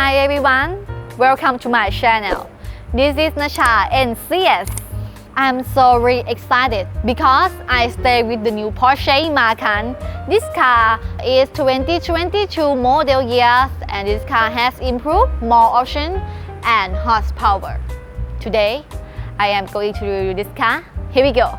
Hi everyone, welcome to my channel. This is Nasha and CS. I'm so very excited because I stay with the new Porsche Macan. This car is 2022 model years and this car has improved more options and horsepower. Today, I am going to review this car. Here we go.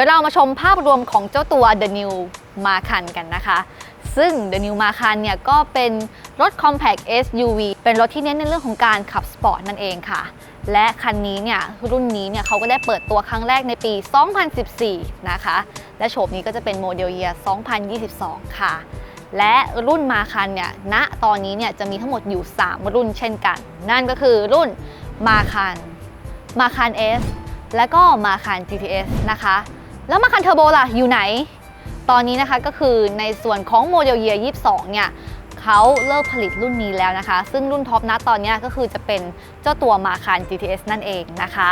ดี๋ยวเรามาชมภาพรวมของเจ้าตัว The New Macan กันนะคะ ซึ่ง The New Macan เนี่ยก็เป็นรถ Compact SUV เป็นรถที่เน้นในเรื่องของการขับสปอร์ตนั่นเองค่ะ และคันนี้เนี่ยรุ่นนี้เนี่ยเขาก็ได้เปิดตัวครั้งแรกในปี 2014 นะคะ และโฉมนี้ก็จะเป็นโมเดลเยียร์ 2022 ค่ะ และรุ่นมาคันเนี่ยณตอนนี้เนี่ยจะมีทั้งหมดอยู่ 3 รุ่นเช่นกัน นั่นก็คือรุ่นมาคันมาคัน S และก็มาคัน GTS นะคะ แล้วมาคันเทอร์โบล่ะ อยู่ไหน ตอนนี้นะคะก็คือในส่วนของโมเดลเยียร์22 เนี่ยเขาเลิกผลิตรุ่นนี้แล้วนะคะ ซึ่งรุ่นท็อปนะตอนนี้ก็คือจะเป็นเจ้าตัวมาคัน GTS นั่นเองนะคะ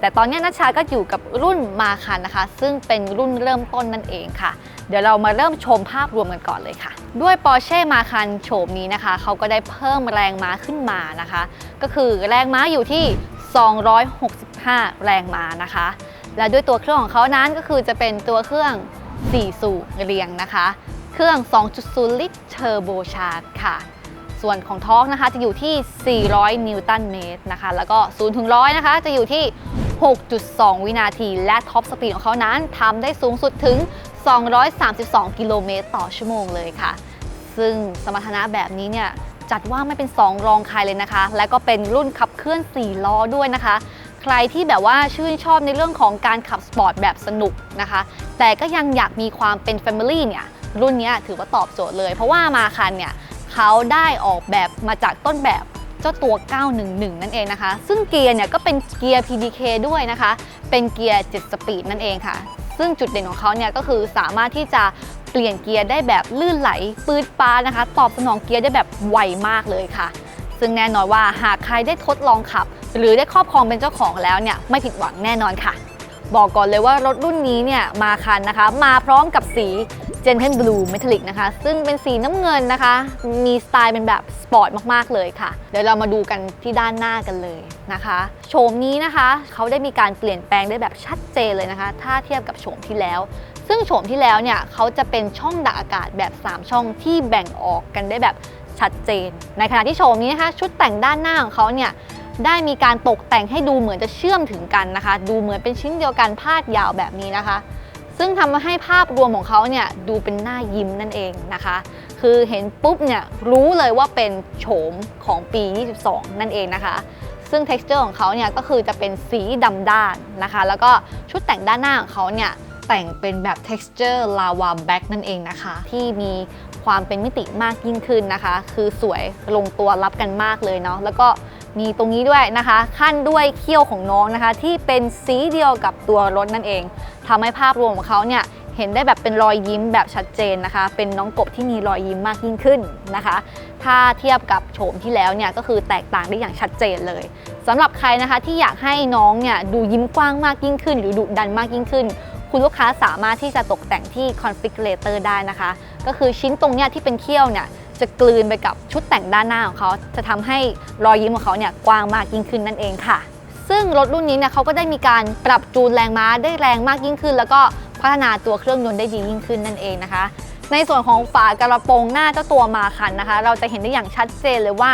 แต่ตอนนี้นัชชาก็อยู่กับรุ่นมาคันนะคะ ซึ่งเป็นรุ่นเริ่มต้นนั่นเองค่ะ เดี๋ยวเรามาเริ่มชมภาพรวมกันก่อนเลยค่ะ ด้วย Porsche Macan โฉมนี้นะคะ เขาก็ได้เพิ่มแรงม้าขึ้นมานะคะ ก็คือแรงม้าอยู่ที่ 265 แรงม้านะคะ และด้วยตัวเครื่องของเขานั้นก็คือจะเป็นตัวเครื่อง 4 สูบเรียงนะคะ เครื่อง 2.0 ลิตรเทอร์โบชาร์จค่ะ ส่วนของทอร์กนะคะจะอยู่ที่ 400 นิวตันเมตรนะคะ แล้วก็0ถึง100 นะคะ จะอยู่ที่ 6.2 วินาที และท็อปสปีดของเขานั้นทำได้สูงสุดถึง 232 กิโลเมตรต่อชั่วโมงเลยค่ะ ซึ่งสมรรถนะแบบนี้เนี่ยจัดว่าไม่เป็น 2 รองใครเลยนะคะ และก็เป็นรุ่นขับเคลื่อน 4 ล้อด้วยนะคะ ใครที่แบบว่าชื่นชอบในเรื่องของการขับสปอร์ตแบบสนุกนะคะ แต่ก็ยังอยากมีความเป็น Family เนี่ย รุ่นนี้ถือว่าตอบโจทย์เลย เพราะว่ามาคันเนี่ยเขาได้ออกแบบมาจากต้นแบบเจ้าตัว 911 นั่นเองนะคะ ซึ่งเกียร์เนี่ยก็เป็นเกียร์ PDK ด้วยนะคะ เป็นเกียร์ 7 สปีดนั่นเองค่ะ ซึ่งจุดเด่นของเขาเนี่ยก็คือสามารถที่จะเปลี่ยนเกียร์ได้แบบลื่นไหลปืดปานะคะ ตอบสนองเกียร์ได้แบบไวมากเลยค่ะ ซึ่งแน่นอนว่าหากใครได้ทดลองขับ หรือได้ครอบครองเป็นเจ้าของแล้วเนี่ยไม่ผิดหวังแน่นอนค่ะ บอกก่อนเลยว่ารถรุ่นนี้เนี่ยมาคันนะคะ มาพร้อมกับสี Gentle Blue Metallic นะคะ ซึ่งเป็นสีน้ำเงินนะคะ มีสไตล์เป็นแบบสปอร์ตมาก ๆ เลยค่ะ เดี๋ยวเรามาดูกันที่ด้านหน้ากันเลยนะคะ โฉมนี้นะคะ เขาได้มีการเปลี่ยนแปลงได้แบบชัดเจนเลยนะคะ ถ้าเทียบกับโฉมที่แล้ว ซึ่งโฉมที่แล้วเนี่ยเขาจะเป็นช่องดักอากาศแบบ 3 ช่องที่แบ่งออกกันได้แบบชัดเจน ในขณะที่โฉมนี้นะคะ ชุดแต่งด้านหน้าของเขาเนี่ย ได้มีการตกแต่งให้ดูเหมือนจะเชื่อมถึงกันนะคะ ดูเหมือนเป็นชิ้นเดียวกันพาดยาวแบบนี้นะคะ ซึ่งทำให้ภาพรวมของเขาเนี่ยดูเป็นหน้ายิ้มนั่นเองนะคะ คือเห็นปุ๊บเนี่ยรู้เลยว่าเป็นโฉมของปี 22 นั่นเองนะคะซึ่ง texture ของเขาเนี่ยก็คือจะเป็นสีดำด้านนะคะ แล้วก็ชุดแต่งด้านหน้าของเขาเนี่ยแต่งเป็นแบบ texture lava black นั่นเองนะคะ ที่มีความเป็นมิติมากยิ่งขึ้นนะคะ คือสวยลงตัวรับกันมากเลยเนาะแล้วก็ มีตรงนี้ด้วยนะคะ ขั้นด้วยเขี้ยวของน้องนะคะ ที่เป็นสีเดียวกับตัวรถนั่นเองทำให้ภาพรวมของเขาเนี่ยเห็นได้แบบเป็นรอยยิ้มแบบชัดเจนนะคะ เป็นน้องกบที่มีรอยยิ้มมากยิ่งขึ้นนะคะ ถ้าเทียบกับโฉมที่แล้วเนี่ยก็คือแตกต่างได้อย่างชัดเจนเลยสำหรับใครนะคะที่อยากให้น้องเนี่ยดูยิ้มกว้างมากยิ่งขึ้น หรือดุดันมากยิ่งขึ้นคุณลูกค้าสามารถที่จะตกแต่งที่ configurator ได้นะคะ ก็คือชิ้นตรงเนี้ยที่เป็นเขี้ยวเนี่ย จะกลืนไปกับชุดแต่งด้านหน้าของเขาจะทำให้รอยยิ้มของเขาเนี่ยกว้างมากยิ่งขึ้นนั่นเองค่ะ ซึ่งรถรุ่นนี้เนี่ยเขาก็ได้มีการปรับจูนแรงม้าได้แรงมากยิ่งขึ้น แล้วก็พัฒนาตัวเครื่องยนต์ได้ดียิ่งขึ้นนั่นเองนะคะ ในส่วนของฝากระโปรงหน้าเจ้าตัวมาคันนะคะ เราจะเห็นได้อย่างชัดเจนเลยว่า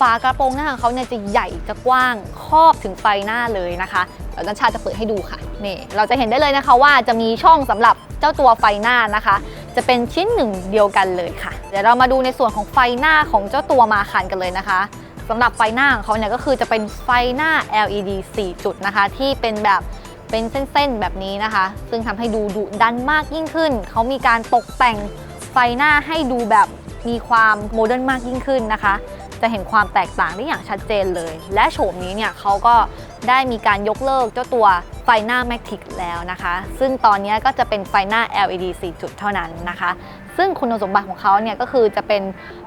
ฝากระโปรงหน้าของเขาเนี่ยจะใหญ่จะกว้างครอบถึงไฟหน้าเลยนะคะเดี๋ยวนัชชาจะเปิดให้ดูค่ะนี่เราจะเห็นได้เลยนะคะว่าจะมีช่องสำหรับเจ้าตัวไฟหน้านะคะ จะเป็นชิ้นหนึ่งเดียวกันเลยค่ะ เดี๋ยวเรามาดูในส่วนของไฟหน้าของเจ้าตัวมาคันกันเลยนะคะสำหรับไฟหน้าของเขาเนี่ยก็คือจะเป็นไฟหน้า LED 4 จุดนะคะ ที่เป็นแบบเป็นเส้นๆแบบนี้นะคะ ซึ่งทำให้ดูดุดันมากยิ่งขึ้น เขามีการตกแต่งไฟหน้าให้ดูแบบมีความโมเดิร์นมากยิ่งขึ้นนะคะ จะเห็นความแตกต่างได้อย่างชัดเจนเลย และโฉมนี้เนี่ยเขาก็ ได้มีการยกเลิกเจ้าตัวไฟหน้า Matic แล้วนะคะ ซึ่งตอนนี้ก็จะเป็นไฟหน้า LED 4 จุดเท่านั้นนะคะ ซึ่งคุณสมบัติของเขาเนี่ยก็คือจะเป็น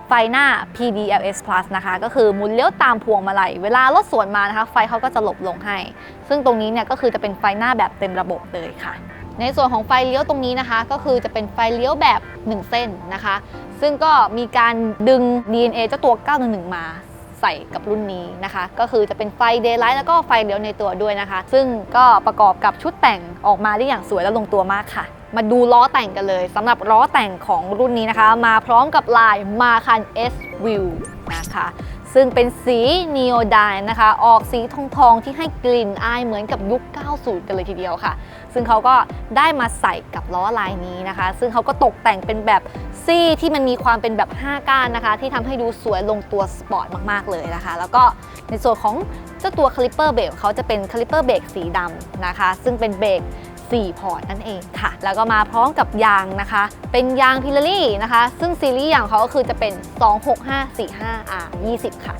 ไฟหน้า PDLS Plus นะคะ ก็คือหมุนเลี้ยวตามพวงมาลัย เวลารถสวนมานะคะ ไฟเขาก็จะหลบลงให้ ซึ่งตรงนี้เนี่ยก็คือจะเป็นไฟหน้าแบบเต็มระบบเลยค่ะ ในส่วนของไฟเลี้ยวตรงนี้นะคะ ก็คือจะเป็นไฟเลี้ยวแบบ 1 เส้นนะคะ ซึ่งก็มีการดึง DNA เจ้าตัว 911 มา ใส่กับรุ่นนี้นะคะ ก็คือจะเป็นไฟ Daylight แล้วก็ไฟเลี้ยวในตัวด้วยนะคะ ซึ่งก็ประกอบกับชุดแต่งออกมาได้อย่างสวยและลงตัวมากค่ะ มาดูล้อแต่งกันเลยสำหรับล้อแต่งของรุ่นนี้นะคะ มาพร้อมกับลายมาคัน S View นะคะซึ่งเป็นสี Neo d y นะคะ ออกสีทองทองที่ให้กลิ่นอายเหมือนกับยุค 90 กันเลยทีเดียวค่ะ ซึ่งเขาก็ได้มาใส่กับล้อลายนี้นะคะ ซึ่งเขาก็ตกแต่งเป็นแบบซี่ที่มันมีความเป็นแบบ 5 ก้านนะคะ ที่ทำให้ดูสวยลงตัวสปอร์ตมากๆเลยนะคะ แล้วก็ในส่วนของเจ้าตัวคาลิปเปอร์เบรกเขาจะเป็นคาลิปเปอร์เบรกสีดำนะคะ ซึ่งเป็นเบรก4 พอร์ตนั่นเองค่ะ แล้วก็มาพร้อมกับยางนะคะ เป็นยางพิลลารี่นะคะ ซึ่งซีรีส์อย่างเขาก็คือจะเป็น 26545R 20 ค่ะ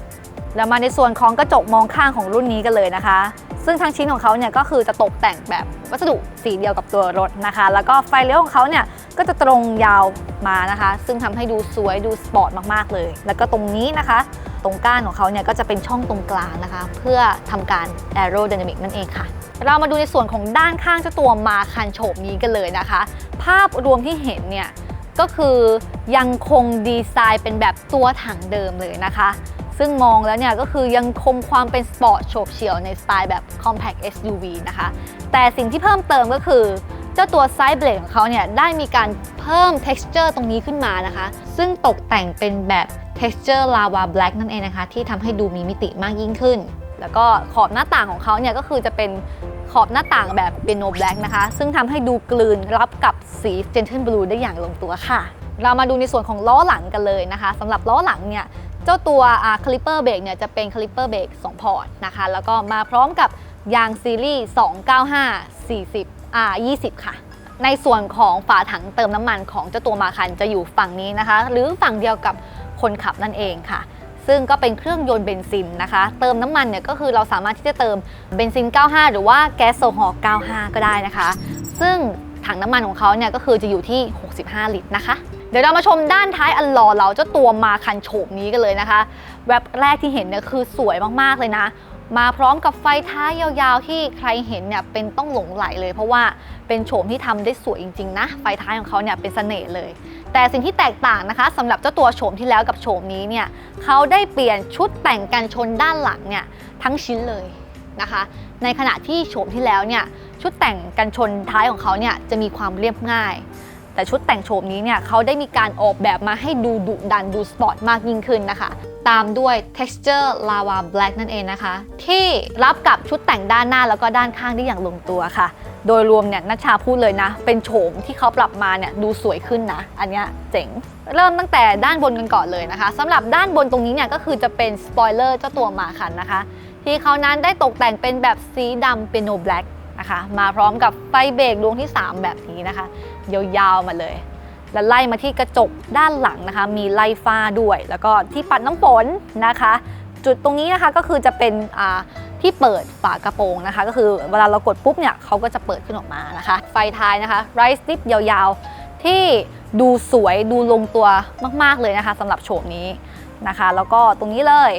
แล้วมาในส่วนของกระจกมองข้างของรุ่นนี้กันเลยนะคะ ซึ่งทางชิ้นของเขาเนี่ยก็คือจะตกแต่งแบบวัสดุสีเดียวกับตัวรถนะคะ แล้วก็ไฟเลี้ยวของเขาเนี่ยก็จะตรงยาวมานะคะ ซึ่งทำให้ดูสวยดูสปอร์ตมากๆเลย แล้วก็ตรงนี้นะคะ ตรงก้านของเขาเนี่ยก็จะเป็นช่องตรงกลางนะคะ เพื่อทำการ aerodynamic นั่นเองค่ะ เรามาดูในส่วนของด้านข้างเจ้าตัวมาคันโฉมนี้กันเลยนะคะ ภาพรวมที่เห็นเนี่ยก็คือยังคงดีไซน์เป็นแบบตัวถังเดิมเลยนะคะ ซึ่งมองแล้วเนี่ยก็คือยังคงความเป็นสปอร์ตโฉบเฉี่ยวในสไตล์แบบ compact SUV นะคะ แต่สิ่งที่เพิ่มเติมก็คือเจ้าตัวไซด์เบรกของเขาเนี่ยได้มีการเพิ่ม texture ตรงนี้ขึ้นมานะคะ ซึ่งตกแต่งเป็นแบบ texture lava black นั่นเองนะคะ ที่ทำให้ดูมีมิติมากยิ่งขึ้น แล้วก็ขอบหน้าต่างของเขาเนี่ยก็คือจะเป็นขอบหน้าต่างแบบ piano black นะคะ ซึ่งทำให้ดูกลืนรับกับสี gentle blue ได้อย่างลงตัวค่ะ เรามาดูในส่วนของล้อหลังกันเลยนะคะสำหรับล้อหลังเนี่ย เจ้าตัวคลิปเปอร์เบรกเนี่ยจะเป็นคลิปเปอร์เบรก2พอร์ตนะคะ แล้วก็มาพร้อมกับยางซีรีส์ 295 40 R 20 ค่ะ ในส่วนของฝาถังเติมน้ำมันของเจ้าตัวมาคันจะอยู่ฝั่งนี้นะคะ หรือฝั่งเดียวกับคนขับนั่นเองค่ะ ซึ่งก็เป็นเครื่องยนต์เบนซินนะคะ เติมน้ำมันเนี่ยก็คือเราสามารถที่จะเติมเบนซิน 95 หรือว่าแก๊สโซฮอล์95 ก็ได้นะคะ ซึ่งถังน้ำมันของเขาเนี่ยก็คือจะอยู่ที่ 65 ลิตรนะคะ เดี๋ยวเรามาชมด้านท้ายอันหล่อเราเจ้าตัวมาคันโฉมนี้กันเลยนะคะ แว็บแรกที่เห็นเนี่ยคือสวยมากๆเลยนะ มาพร้อมกับไฟท้ายยาวๆ ที่ใครเห็นเนี่ยเป็นต้องหลงไหลเลย เพราะว่าเป็นโฉมที่ทำได้สวยจริงๆนะไฟท้ายของเขาเนี่ยเป็นเสน่ห์เลย แต่สิ่งที่แตกต่างนะคะสำหรับเจ้าตัวโฉมที่แล้วกับโฉมนี้เนี่ยเขาได้เปลี่ยนชุดแต่งกันชนด้านหลังเนี่ยทั้งชิ้นเลยนะคะ ในขณะที่โฉมที่แล้วเนี่ยชุดแต่งกันชนท้ายของเขาเนี่ยจะมีความเรียบง่าย แต่ชุดแต่งโฉมนี้เนี่ยเขาได้มีการออกแบบมาให้ดูดุดันดูสปอร์ตมากยิ่งขึ้นนะคะ ตามด้วย texture lava black นั่นเองนะคะ ที่รับกับชุดแต่งด้านหน้าแล้วก็ด้านข้างได้อย่างลงตัวค่ะ โดยรวมเนี่ยนัชชาพูดเลยนะ เป็นโฉมที่เขาปรับมาเนี่ยดูสวยขึ้นนะ อันเนี้ยเจ๋งเริ่มตั้งแต่ด้านบนกันก่อนเลยนะคะสำหรับด้านบนตรงนี้เนี่ยก็คือจะเป็นสปอยเลอร์เจ้าตัวมาคันนะคะ ที่เขานั้นได้ตกแต่งเป็นแบบสีดำเป็นโนแบล็กนะคะมาพร้อมกับไฟเบรกดวงที่ 3 แบบนี้นะคะ ยาวๆมาเลย แล้วไล่มาที่กระจกด้านหลังนะคะ มีไล่ฟ้าด้วย แล้วก็ที่ปัดน้ำฝนนะคะ จุดตรงนี้นะคะก็คือจะเป็นที่เปิดฝากระโปรงนะคะ ก็คือเวลาเรากดปุ๊บเนี่ยเขาก็จะเปิดขึ้นออกมานะคะ ไฟท้ายนะคะไรสติปยาวๆ ที่ดูสวยดูลงตัวมากๆเลยนะคะสำหรับโฉมนี้นะคะ แล้วก็ตรงนี้เลย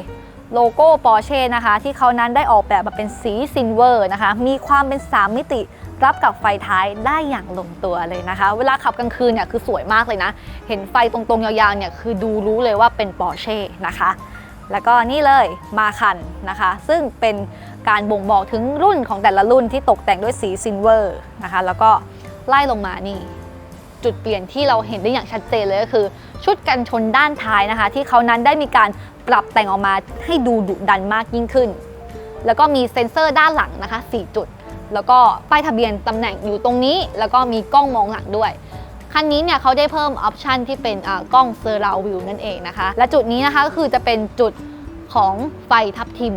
โลโก้ปอร์เช่นะคะ ที่เขานั้นได้ออกแบบมาเป็นสีซิลเวอร์นะคะ มีความเป็น 3 มิติ รับกับไฟท้ายได้อย่างลงตัวเลยนะคะ เวลาขับกลางคืนเนี่ยคือสวยมากเลยนะ เห็นไฟตรงๆยาวๆเนี่ยคือดูรู้เลยว่าเป็นปอร์เช่นะคะ แล้วก็นี่เลยมาคันนะคะ ซึ่งเป็นการบ่งบอกถึงรุ่นของแต่ละรุ่นที่ตกแต่งด้วยสีซิลเวอร์นะคะ แล้วก็ไล่ลงมานี่จุดเปลี่ยนที่เราเห็นได้อย่างชัดเจนเลยก็คือ ชุดกันชนด้านท้ายนะคะ ที่เขานั้นได้มีการปรับแต่งออกมาให้ดูดุดันมากยิ่งขึ้น แล้วก็มีเซ็นเซอร์ด้านหลังนะคะ 4 จุด แล้วก็ป้ายทะเบียนตำแหน่งอยู่ตรงนี้ แล้วก็มีกล้องมองหลังด้วยคันนี้เนี่ยเขาได้เพิ่มออปชันที่เป็นอ่ากล้องเซอร์ราววิวนั่นเองนะคะ และจุดนี้นะคะก็คือจะเป็นจุดของไฟทับทิม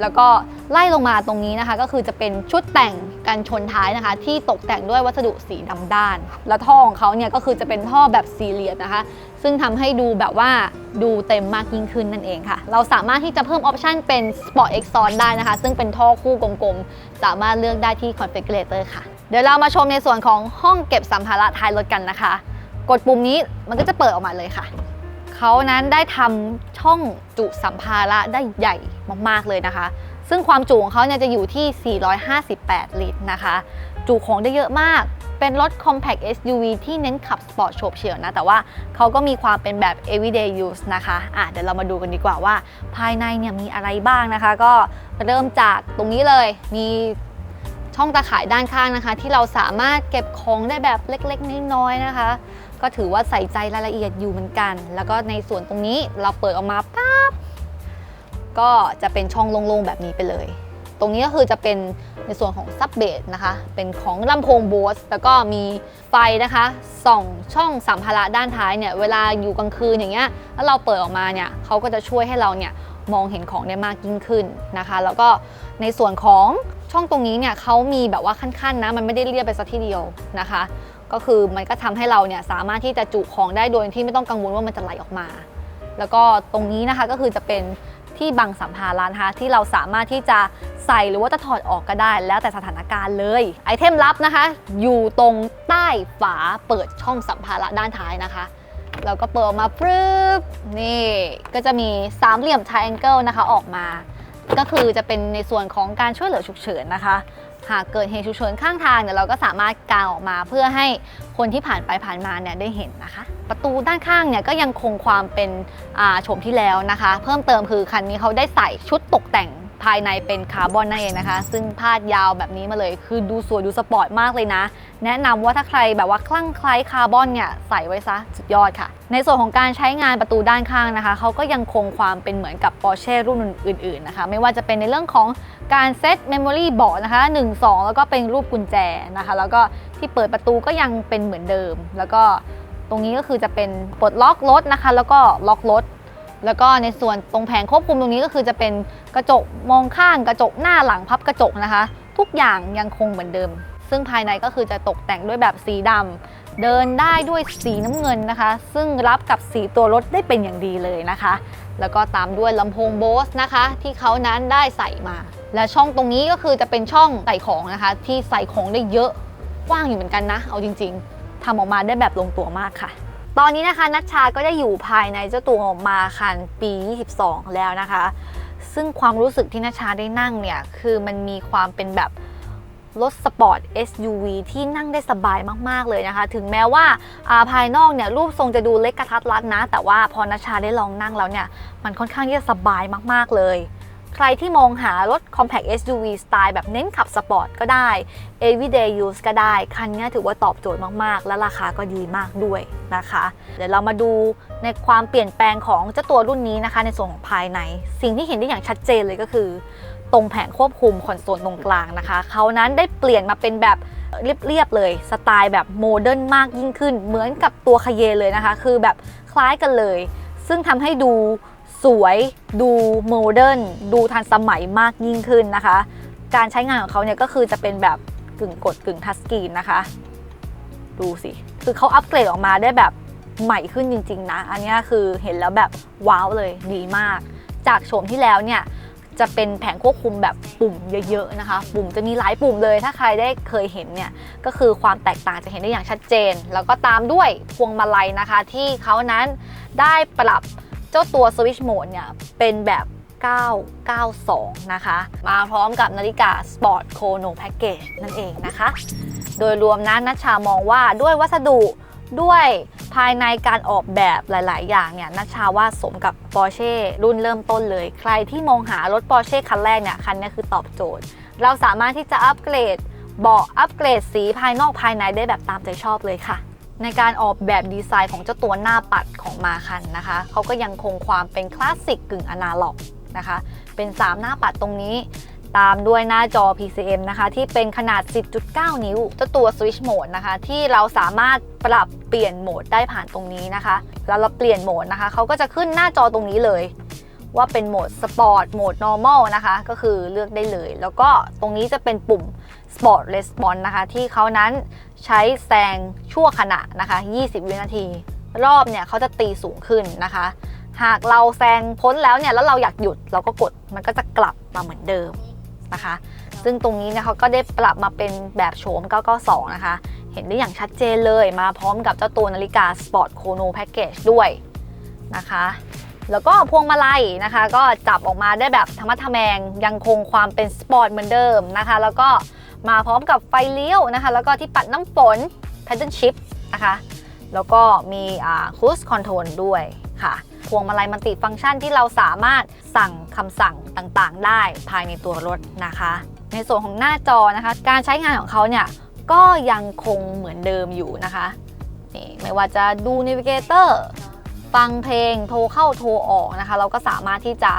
แล้วก็ ไล่ลงมาตรงนี้นะคะ ก็คือจะเป็นชุดแต่งกันชนท้ายนะคะ ที่ตกแต่งด้วยวัสดุสีดำด้าน แล้วท่อของเขาเนี่ยก็คือจะเป็นท่อแบบสี่เหลี่ยมนะคะ ซึ่งทำให้ดูแบบว่าดูเต็มมากยิ่งขึ้นนั่นเองค่ะ เราสามารถที่จะเพิ่มออปชันเป็น Sport Exhaust ได้นะคะ ซึ่งเป็นท่อคู่กลมๆ สามารถเลือกได้ที่ Configurator ค่ะ เดี๋ยวเรามาชมในส่วนของห้องเก็บสัมภาระท้ายรถกันนะคะ กดปุ่มนี้มันก็จะเปิดออกมาเลยค่ะเขานั้นได้ทำช่องจุสัมภาระได้ใหญ่มากๆเลยนะคะ ซึ่งความจุของเขาเนี่ยจะอยู่ที่ 458 ลิตรนะคะ จุของได้เยอะมาก เป็นรถ compact SUV ที่เน้นขับสปอร์ตโฉบเฉี่ยวนะ แต่ว่าเขาก็มีความเป็นแบบ everyday use นะคะอะเดี๋ยวเรามาดูกันดีกว่าว่า ภายในเนี่ยมีอะไรบ้างนะคะ ก็เริ่มจากตรงนี้เลย มีช่องตาข่ายด้านข้างนะคะ ที่เราสามารถเก็บของได้แบบเล็กๆ น้อยๆนะคะ ก็ถือว่าใส่ใจรายละเอียดอยู่เหมือนกัน แล้วก็ในส่วนตรงนี้เราเปิดออกมาปั๊บ ก็จะเป็นช่องโล่งๆแบบนี้ไปเลย ตรงนี้ก็คือจะเป็นในส่วนของซับเบสนะคะ เป็นของลำโพงโบสแล้วก็มีไฟนะคะส่องช่องสัมภาระด้านท้ายเนี่ย เวลาอยู่กลางคืนอย่างเงี้ย แล้วเราเปิดออกมาเนี่ยเขาก็จะช่วยให้เราเนี่ยมองเห็นของได้มากยิ่งขึ้นนะคะ แล้วก็ในส่วนของช่องตรงนี้เนี่ยเขามีแบบว่าขั้นๆนะ มันไม่ได้เรียบไปสักทีเดียวนะคะ ก็คือมันก็ทำให้เราเนี่ยสามารถที่จะจุของได้โดยที่ไม่ต้องกังวลว่ามันจะไหลออกมา แล้วก็ตรงนี้นะคะก็คือจะเป็น ที่บังสัมภาระนะคะ ที่เราสามารถที่จะใส่หรือว่าจะถอดออกก็ได้ แล้วแต่สถานการณ์เลย ไอเทมลับนะคะ อยู่ตรงใต้ฝาเปิดช่องสัมภาระด้านท้ายนะคะแล้วก็เปิดออกมาปึ๊บนี่ก็จะมีสามเหลี่ยม triangle นะคะออกมา ก็คือจะเป็นในส่วนของการช่วยเหลือฉุกเฉินนะคะ หากเกิดเหตุฉุกเฉินข้างทางเนี่ยเราก็สามารถกางออกมาเพื่อให้คนที่ผ่านไปผ่านมาเนี่ยได้เห็นนะคะ ประตูด้านข้างเนี่ยก็ยังคงความเป็นโฉมที่แล้วนะคะ เพิ่มเติมคือคันนี้เขาได้ใส่ชุดตกแต่ง ภายในเป็นคาร์บอนนั่นเองนะคะ ซึ่งพาดยาวแบบนี้มาเลยคือดูสวยดูสปอร์ตมากเลยนะ แนะนำว่าถ้าใครแบบว่าคลั่งไคล้คาร์บอนเนี่ยใส่ไว้ซะสุดยอดค่ะ ในส่วนของการใช้งานประตูด้านข้างนะคะเขาก็ยังคงความเป็นเหมือนกับ Porsche รุ่นอื่นๆนะคะไม่ว่าจะเป็นในเรื่องของการเซตเมมโมรีบอร์ดนะคะ1 2 แล้วก็เป็นรูปกุญแจนะคะ แล้วก็ที่เปิดประตูก็ยังเป็นเหมือนเดิม แล้วก็ตรงนี้ก็คือจะเป็นปลดล็อกรถนะคะ แล้วก็ล็อกรถ แล้วก็ในส่วนตรงแผงควบคุมตรงนี้ก็คือจะเป็นกระจกมองข้างกระจกหน้าหลังพับกระจกนะคะ ทุกอย่างยังคงเหมือนเดิม ซึ่งภายในก็คือจะตกแต่งด้วยแบบสีดำเดินได้ด้วยสีน้ำเงินนะคะ ซึ่งรับกับสีตัวรถได้เป็นอย่างดีเลยนะคะ แล้วก็ตามด้วยลำโพงโบสนะคะ ที่เขานั้นได้ใส่มา และช่องตรงนี้ก็คือจะเป็นช่องใส่ของนะคะ ที่ใส่ของได้เยอะกว้างอยู่เหมือนกันนะ เอาจริง ๆทำออกมาได้แบบลงตัวมากค่ะ ตอนนี้นะคะนัชชาก็ได้อยู่ภายในเจ้าตัวมาคันปี 22 แล้วนะคะ ซึ่งความรู้สึกที่นัชชาได้นั่งเนี่ย คือมันมีความเป็นแบบรถสปอร์ต SUV ที่นั่งได้สบายมาก ๆ เลยนะคะ ถึงแม้ว่าาภายนอกเนี่ยรูปทรงจะดูเล็กกระทัดรัดนะ แต่ว่าพอนัชชาได้ลองนั่งแล้วเนี่ย มันค่อนข้างที่จะสบายมาก ๆ เลย ใครที่มองหารถ compact SUV สไตล์แบบเน้นขับสปอร์ตก็ได้ everyday use ก็ได้ คันนี้ถือว่าตอบโจทย์มาก ๆ และราคาก็ดีมากด้วยนะคะ เดี๋ยวเรามาดูในความเปลี่ยนแปลงของเจ้าตัวรุ่นนี้นะคะ ในส่วนของภายใน สิ่งที่เห็นได้อย่างชัดเจนเลยก็คือ ตรงแผงควบคุมคอนโซลตรงกลางนะคะ เขานั้นได้เปลี่ยนมาเป็นแบบเรียบๆเลย สไตล์แบบโมเดิร์นมากยิ่งขึ้น เหมือนกับตัวคาเยเลยนะคะ คือแบบคล้ายกันเลย ซึ่งทำให้ดู สวยดูโมเดิร์นดูทันสมัยมากยิ่งขึ้นนะคะ การใช้งานของเขาเนี่ยก็คือจะเป็นแบบกึ่งกดกึ่งทัชสกรีนนะคะ ดูสิ คือเขาอัปเกรดออกมาได้แบบใหม่ขึ้นจริง ๆ นะ อันนี้คือเห็นแล้วแบบว้าวเลยดีมาก จากโฉมที่แล้วเนี่ยจะเป็นแผงควบคุมแบบปุ่มเยอะๆนะคะ ปุ่มจะมีหลายปุ่มเลยถ้าใครได้เคยเห็นเนี่ยก็คือความแตกต่างจะเห็นได้อย่างชัดเจน แล้วก็ตามด้วยพวงมาลัยนะคะ ที่เขานั้นได้ปรับ เจ้าตัว Switch Mode เนี่ย เป็นแบบ 992 นะคะ มาพร้อมกับนาฬิกา Sport Chrono Package นั่นเองนะคะ โดยรวมนะนัชชามองว่าด้วยวัสดุด้วยภายในการออกแบบหลาย ๆ อย่างเนี่ยนัชชาว่าสมกับ Porsche รุ่นเริ่มต้นเลย ใครที่มองหารถ Porsche คันแรกเนี่ย คันนี้คือตอบโจทย์ เราสามารถที่จะอัปเกรดเบาะอัปเกรดสีภายนอกภายในได้แบบตามใจชอบเลยค่ะ ในการออกแบบดีไซน์ของเจ้าตัวหน้าปัดของมาคันนะคะ เขาก็ยังคงความเป็นคลาสสิกกึ่งอนาล็อกนะคะ เป็น 3 หน้าปัดตรงนี้ ตามด้วยหน้าจอ PCM นะคะ ที่เป็นขนาด 10.9 นิ้วเจ้าตัว Switch Mode นะคะ ที่เราสามารถปรับเปลี่ยนโหมดได้ผ่านตรงนี้นะคะ แล้วเราเปลี่ยนโหมดนะคะ เขาก็จะขึ้นหน้าจอตรงนี้เลย ว่าเป็นโหมดสปอร์ตโหมด normal นะคะ ก็คือเลือกได้เลย แล้วก็ตรงนี้จะเป็นปุ่ม sport response นะคะ ที่เขานั้น ใช้แซงชั่วขณะนะคะ 20 วินาที รอบเนี่ยเขาจะตีสูงขึ้นนะคะ หากเราแซงพ้นแล้วเนี่ยแล้วเราอยากหยุดเราก็กดมันก็จะกลับมาเหมือนเดิมนะคะ ซึ่งตรงนี้เนี่ยเขาก็ได้ปรับมาเป็นแบบโฉม 992 นะคะ เห็นได้อย่างชัดเจนเลยมาพร้อมกับเจ้าตัวนาฬิกา Sport Chrono Package ด้วยนะคะ แล้วก็พวงมาลัยนะคะ ก็จับออกมาได้แบบธรรมะทะแมงยังคงความเป็นสปอร์ตเหมือนเดิมนะคะ แล้วก็ มาพร้อมกับไฟเลี้ยวนะคะ แล้วก็ที่ปัดน้ำฝน Paddle Shift นะคะ แล้วก็มี Cruise Control ด้วยค่ะ พวงมาลัยมันติฟังก์ชันที่เราสามารถสั่งคำสั่งต่างๆ ได้ภายในตัวรถนะคะ ในส่วนของหน้าจอนะคะ การใช้งานของเขาเนี่ยก็ยังคงเหมือนเดิมอยู่นะคะนี่ไม่ว่าจะดู Navigator ฟังเพลงโทรเข้าโทรออกนะคะ เราก็สามารถที่จะ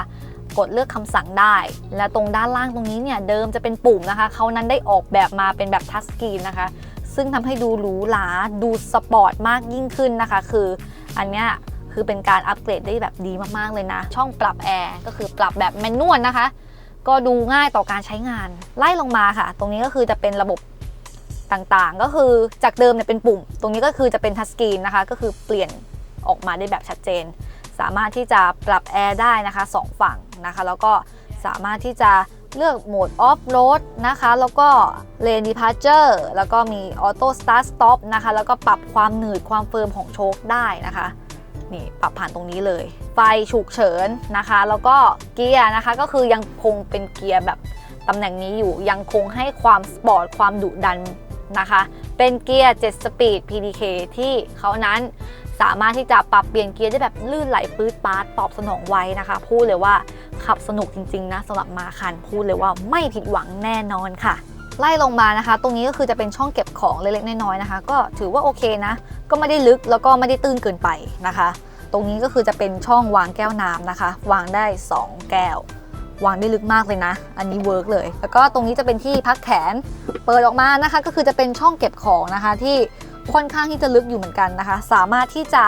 กดเลือกคำสั่งได้ และตรงด้านล่างตรงนี้เนี่ยเดิมจะเป็นปุ่มนะคะเขานั้นได้ออกแบบมาเป็นแบบทัชสกรีนนะคะ ซึ่งทำให้ดูหรูหราดูสปอร์ตมากยิ่งขึ้นนะคะ คืออันเนี้ยคือเป็นการอัปเกรดได้แบบดีมากๆเลยนะ ช่องปรับแอร์ก็คือปรับแบบแมนนวลนะคะ ก็ดูง่ายต่อการใช้งาน ไล่ลงมาค่ะ ตรงนี้ก็คือจะเป็นระบบต่างๆ ก็คือจากเดิมเนี่ยเป็นปุ่ม ตรงนี้ก็คือจะเป็นทัชสกรีนนะคะ ก็คือเปลี่ยนออกมาได้แบบชัดเจน สามารถที่จะปรับแอร์ได้นะคะสองฝั่งนะคะ แล้วก็สามารถที่จะเลือกโหมดออฟโรดนะคะ แล้วก็เลนดีพาร์เจอร์แล้วก็มีออโต้สตาร์ทสต็อปนะคะ แล้วก็ปรับความหนืดความเฟิร์มของโชคได้นะคะนี่ปรับผ่านตรงนี้เลย ไฟฉุกเฉินนะคะ แล้วก็เกียร์นะคะก็คือยังคงเป็นเกียร์แบบตำแหน่งนี้อยู่ยังคงให้ความสปอร์ตความดุดันนะคะ เป็นเกียร์ 7 สปีด PDK ที่เขานั้น สามารถที่จะปรับเปลี่ยนเกียร์ได้แบบลื่นไหลปื๊ดปาร์ตตอบสนองไวนะคะ พูดเลยว่าขับสนุกจริงๆนะสำหรับมาคันพูดเลยว่าไม่ผิดหวังแน่นอนค่ะ ไล่ลงมานะคะ ตรงนี้ก็คือจะเป็นช่องเก็บของเล็กๆน้อยๆนะคะ ก็ถือว่าโอเคนะ ก็ไม่ได้ลึกแล้วก็ไม่ได้ตื้นเกินไปนะคะ ตรงนี้ก็คือจะเป็นช่องวางแก้วน้ำนะคะ วางได้ 2 แก้ววางได้ลึกมากเลยนะ อันนี้เวิร์กเลย แล้วก็ตรงนี้จะเป็นที่พักแขน เปิดออกมานะคะ ก็คือจะเป็นช่องเก็บของนะคะที่ ค่อนข้างที่จะลึกอยู่เหมือนกันนะคะ สามารถที่จะ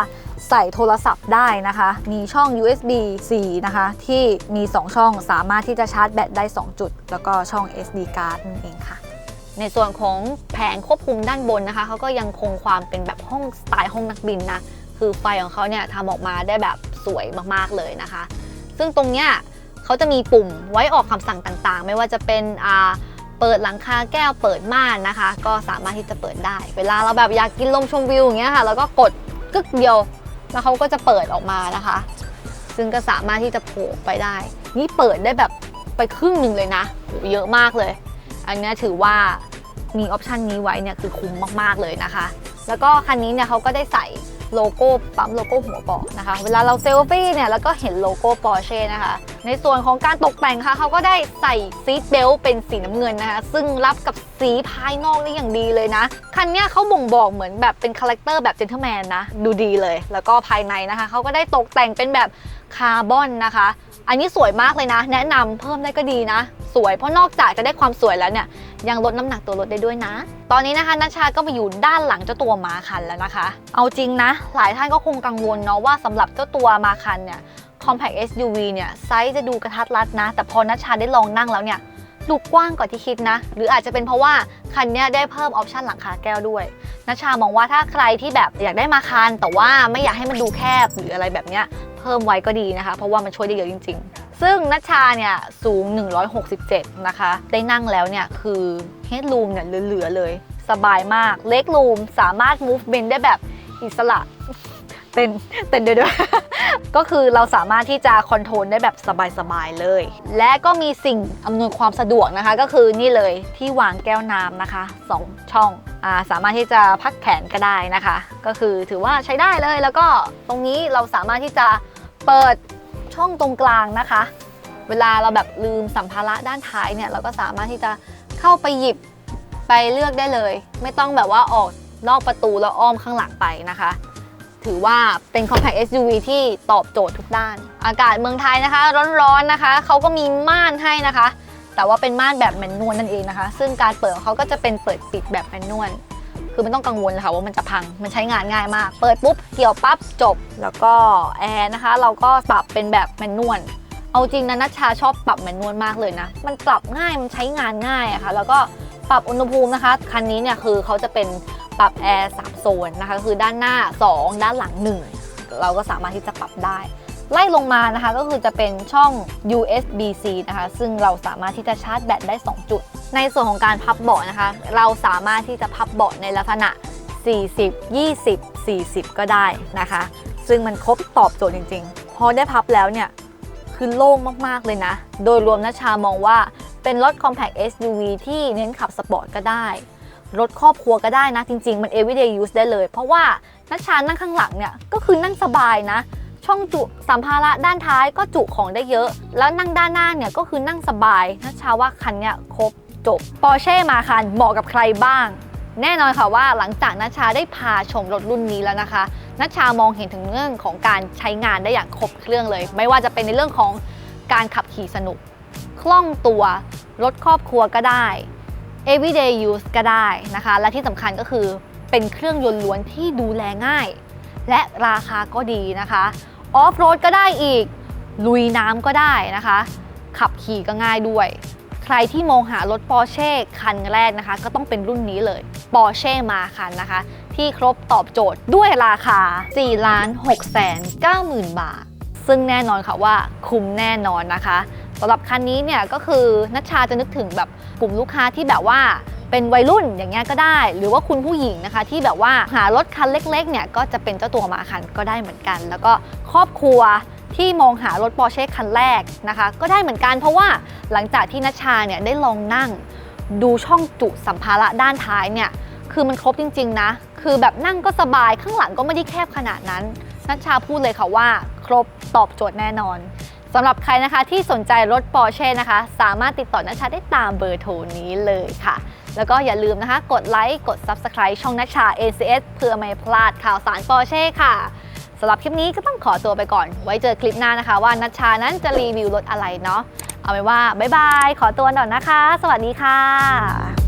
ใส่โทรศัพท์ได้นะคะ มีช่อง USB C นะคะ ที่มี 2 ช่องสามารถที่จะชาร์จแบตได้ 2 จุด แล้วก็ช่อง SD card นั่นเองค่ะ ในส่วนของแผงควบคุมด้านบนนะคะเขาก็ยังคงความเป็นแบบห้องสไตล์ห้องนักบินนะ คือไฟของเขาเนี่ยทำออกมาได้แบบสวยมากๆเลยนะคะ ซึ่งตรงเนี้ยเขาจะมีปุ่มไว้ออกคำสั่งต่างๆ ไม่ว่าจะเป็นอ่า เปิดหลังคาแก้วเปิดม่านนะคะ ก็สามารถที่จะเปิดได้ เวลาเราแบบอยากกินลมชมวิวอย่างเงี้ยค่ะแล้วก็กดกึกเดียวแล้วเขาก็จะเปิดออกมานะคะ ซึ่งก็สามารถที่จะโผล่ไปได้ นี่เปิดได้แบบไปครึ่งหนึ่งเลยนะเยอะมากเลย อันนี้ถือว่ามีออปชันนี้ไว้เนี่ยคือคุ้มมากๆเลยนะคะ แล้วก็คันนี้เนี่ยเขาก็ได้ใส่ โลโก้ปั๊มโลโก้หัวเบาะนะคะ เวลาเราเซลฟี่เนี่ยแล้วก็เห็นโลโก้ Porsche นะคะ ในส่วนของการตกแต่งค่ะเขาก็ได้ใส่ซีทเบลเป็นสีน้ำเงินนะคะ ซึ่งรับกับสีภายนอกได้อย่างดีเลยนะ คันนี้เขาบ่งบอกเหมือนแบบเป็นคาแรคเตอร์แบบเจนเท l แมนนะ ดูดีเลย แล้วก็ภายในนะคะเขาก็ได้ตกแต่งเป็นแบบคาร์บอนนะคะ อันนี้สวยมากเลยนะ แนะนำเพิ่มได้ก็ดีนะ สวยเพราะนอกจากจะได้ความสวยแล้วเนี่ย ยังลดน้ำหนักตัวรถได้ด้วยนะ ตอนนี้นะคะนัชชาก็มาอยู่ด้านหลังเจ้าตัวมาคันแล้วนะคะ เอาจริงนะ หลายท่านก็คงกังวลเนาะว่าสำหรับเจ้าตัวมาคันเนี่ย Compact SUV เนี่ยไซส์จะดูกระทัดรัดนะ แต่พอนัชชาได้ลองนั่งแล้วเนี่ยดูกว้างกว่าที่คิดนะ หรืออาจจะเป็นเพราะว่าคันเนี้ยได้เพิ่มออปชันหลังคาแก้วด้วยนัชชามองว่าถ้าใครที่แบบอยากได้มาคันแต่ว่าไม่อยากให้มันดูแคบหรืออะไรแบบเนี้ยเพิ่มไว้ก็ดีนะคะ เพราะว่ามันช่วยได้เยอะจริง ๆ ซึ่งนัชชาเนี่ยสูง 167 นะคะ ได้นั่งแล้วเนี่ยคือ headroom เนี่ยเหลือๆเลย สบายมาก leg room สามารถ movement ได้แบบอิสระเต้นเต้นด้วยด้วย ก็คือเราสามารถที่จะคอนโทรลได้แบบสบายๆเลย และก็มีสิ่งอำนวยความสะดวกนะคะ ก็คือนี่เลยที่วางแก้วน้ำนะคะ 2 ช่องอาสามารถที่จะพักแขนก็ได้นะคะ ก็คือถือว่าใช้ได้เลยแล้วก็ตรงนี้เราสามารถที่จะเปิด ช่องตรงกลางนะคะ เวลาเราแบบลืมสัมภาระด้านท้ายเนี่ยเราก็สามารถที่จะเข้าไปหยิบไปเลือกได้เลย ไม่ต้องแบบว่าออกนอกประตูแล้วอ้อมข้างหลังไปนะคะ ถือว่าเป็น compact SUV ที่ตอบโจทย์ทุกด้าน อากาศเมืองไทยนะคะ ร้อนๆนะคะเขาก็มีม่านให้นะคะ แต่ว่าเป็นม่านแบบแมนนวลนั่นเองนะคะ ซึ่งการเปิดเขาก็จะเป็นเปิดปิดแบบแมนนวล คือไม่ต้องกังวลเลยค่ะว่ามันจะพังมันใช้งานง่ายมาก เปิดปุ๊บเกี่ยวปั๊บจบ แล้วก็แอร์นะคะ เราก็ปรับเป็นแบบแมนนวลเอาจริงนะนัชชาชอบปรับแมนนวลมากเลยนะ มันปรับง่ายมันใช้งานง่ายอะค่ะ แล้วก็ปรับอุณหภูมินะคะ คันนี้เนี่ยคือเขาจะเป็นปรับแอร์3โซนนะคะ คือด้านหน้า 2 ด้านหลัง 1 เราก็สามารถที่จะปรับได้ ไล่ลงมานะคะก็คือจะเป็นช่อง USB-C นะคะซึ่งเราสามารถที่จะชาร์จแบตได้ 2 จุด ในส่วนของการพับเบาะนะคะ เราสามารถที่จะพับเบาะในลักษณะ 40 20 40 ก็ได้นะคะ ซึ่งมันครบตอบโจทย์จริงๆ พอได้พับแล้วเนี่ยคือโล่งมากๆเลยนะ โดยรวมนัชชามองว่าเป็นรถ compact SUV ที่เน้นขับสปอร์ตก็ได้ รถครอบครัวก็ได้นะจริงๆ มัน everyday use ได้เลย เพราะว่านัชชานั่งข้างหลังเนี่ยก็คือนั่งสบายนะ ช่องจุสัมภาระด้านท้ายก็จุของได้เยอะ แล้วนั่งด้านหน้าเนี่ยก็คือนั่งสบายนัชชาว่าคันเนี้ยครบจบ Porsche มาคันเหมาะกับใครบ้าง แน่นอนค่ะว่าหลังจากนัชชาได้พาชมรถรุ่นนี้แล้วนะคะนัชชามองเห็นถึงเรื่องของการใช้งานได้อย่างครบเครื่องเลย ไม่ว่าจะเป็นในเรื่องของการขับขี่สนุก คล่องตัวรถครอบครัวก็ได้ everyday use ก็ได้นะคะ และที่สำคัญก็คือเป็นเครื่องยนต์ล้วนที่ดูแลง่าย และราคาก็ดีนะคะ ออฟโรดก็ได้อีก ลุยน้ำก็ได้นะคะ ขับขี่ก็ง่ายด้วย ใครที่มองหารถ Porsche คันแรกนะคะ ก็ต้องเป็นรุ่นนี้เลย Porsche มาคันนะคะ ที่ครบตอบโจทย์ด้วยราคา 4 ล้าน6แสน9หมื่นบาท ซึ่งแน่นอนค่ะว่าคุ้มแน่นอนนะคะสำหรับคันนี้เนี่ยก็คือนัชชาจะนึกถึงแบบกลุ่มลูกค้าที่แบบว่า เป็นวัยรุ่นอย่างเงี้ยก็ได้ หรือว่าคุณผู้หญิงนะคะ ที่แบบว่าหารถคันเล็กๆเนี่ยก็จะเป็นเจ้าตัวมาคันก็ได้เหมือนกัน แล้วก็ครอบครัวที่มองหารถปอร์เช่คันแรกนะคะ ก็ได้เหมือนกันเพราะว่าหลังจากที่นัชชาเนี่ยได้ลองนั่งดูช่องจุสัมภาระด้านท้ายเนี่ยคือมันครบจริง ๆ นะ คือแบบนั่งก็สบายข้างหลังก็ไม่ได้แคบขนาดนั้น นัชชาพูดเลยค่ะว่า ครบตอบโจทย์แน่นอนสำหรับใครนะคะที่สนใจรถ Porsche นะคะ สามารถติดต่อนัชชาได้ตามเบอร์โทรนี้เลยค่ะ แล้วก็อย่าลืมนะคะ กดไลค์กด Subscribe ช่องนัชชา ACS เพื่อไม่พลาดข่าวสารปอร์เช่ค่ะสำหรับคลิปนี้ก็ต้องขอตัวไปก่อน ไว้เจอคลิปหน้านะคะ ว่านัชชานั้นจะรีวิวรถอะไรเนาะเอาเป็นว่าบ๊ายบายขอตัวก่อนนะคะ สวัสดีค่ะ